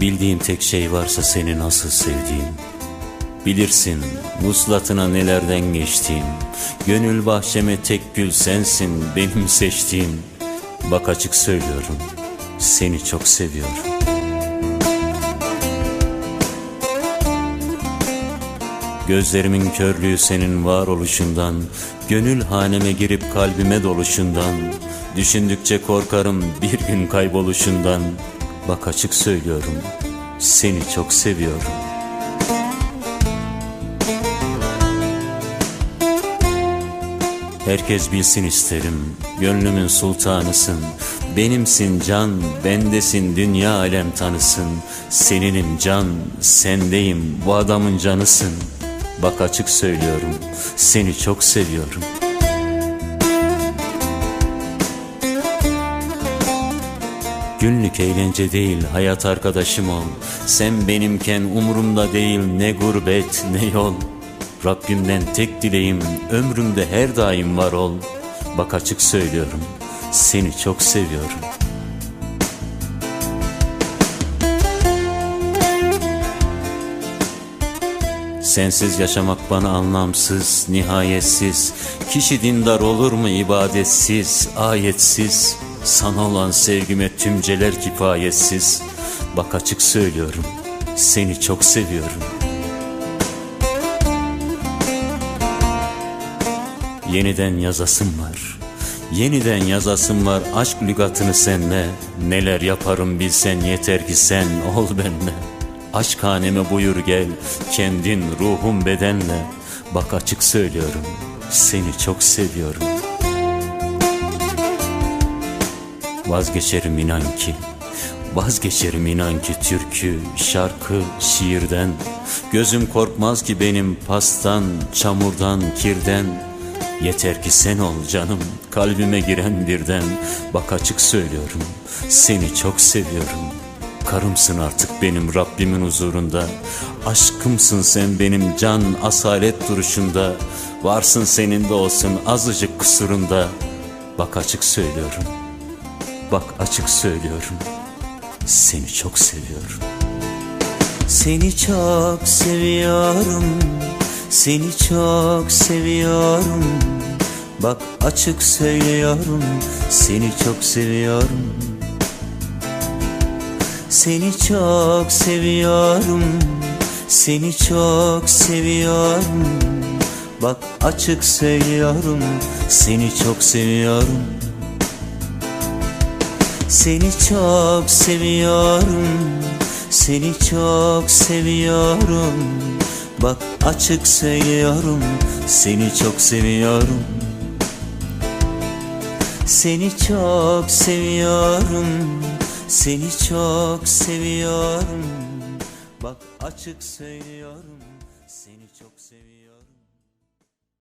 Bildiğim tek şey varsa seni nasıl sevdiğim Bilirsin muslatına nelerden geçtiğim Gönül bahçeme tek gül sensin benim seçtiğim. Bak açık söylüyorum seni çok seviyorum. Gözlerimin körlüğü senin varoluşundan. Gönül haneme girip kalbime doluşundan. Düşündükçe korkarım bir gün kayboluşundan Bak açık söylüyorum seni çok seviyorum. Herkes bilsin isterim Gönlümün sultanısın. Benimsin can Bendesin dünya alem tanısın. Seninim can Sendeyim bu adamın canısın. Bak açık söylüyorum Seni çok seviyorum Günlük eğlence değil hayat arkadaşım ol. Sen benimken umurumda değil ne gurbet ne yol. Rabbimden tek dileğim ömrümde her daim var ol. Bak açık söylüyorum seni çok seviyorum. Sensiz yaşamak bana anlamsız, nihayetsiz. Kişi dindar olur mu ibadetsiz, ayetsiz Sana olan sevgime tümceler kifayetsiz. Bak açık söylüyorum, seni çok seviyorum. Yeniden yazasım var Yeniden yazasım var. Aşk lügatını senle Neler yaparım bilsen yeter ki sen ol benle Aşk haneme buyur gel kendin ruhum bedenle. Bak açık söylüyorum seni çok seviyorum Vazgeçerim inan ki Vazgeçerim inan ki türkü, şarkı, şiirden. Gözüm korkmaz ki benim pastan, çamurdan, kirden. Yeter ki sen ol canım kalbime giren birden. Bak açık söylüyorum seni çok seviyorum. Karımsın artık benim Rabbimin huzurunda. Aşkımsın sen benim can asalet duruşunda. Varsın senin de olsun azıcık kusurunda. Bak açık söylüyorum Bak açık söylüyorum Seni çok seviyorum. Seni çok seviyorum Seni çok seviyorum. Bak açık söylüyorum Seni çok seviyorum. Seni çok seviyorum Seni çok seviyorum. Bak açık söylüyorum Seni çok seviyorum Seni çok seviyorum Seni çok seviyorum. Bak açık söylüyorum Seni çok seviyorum. Seni çok seviyorum Seni çok seviyorum. Bak açık söylüyorum Seni çok seviyorum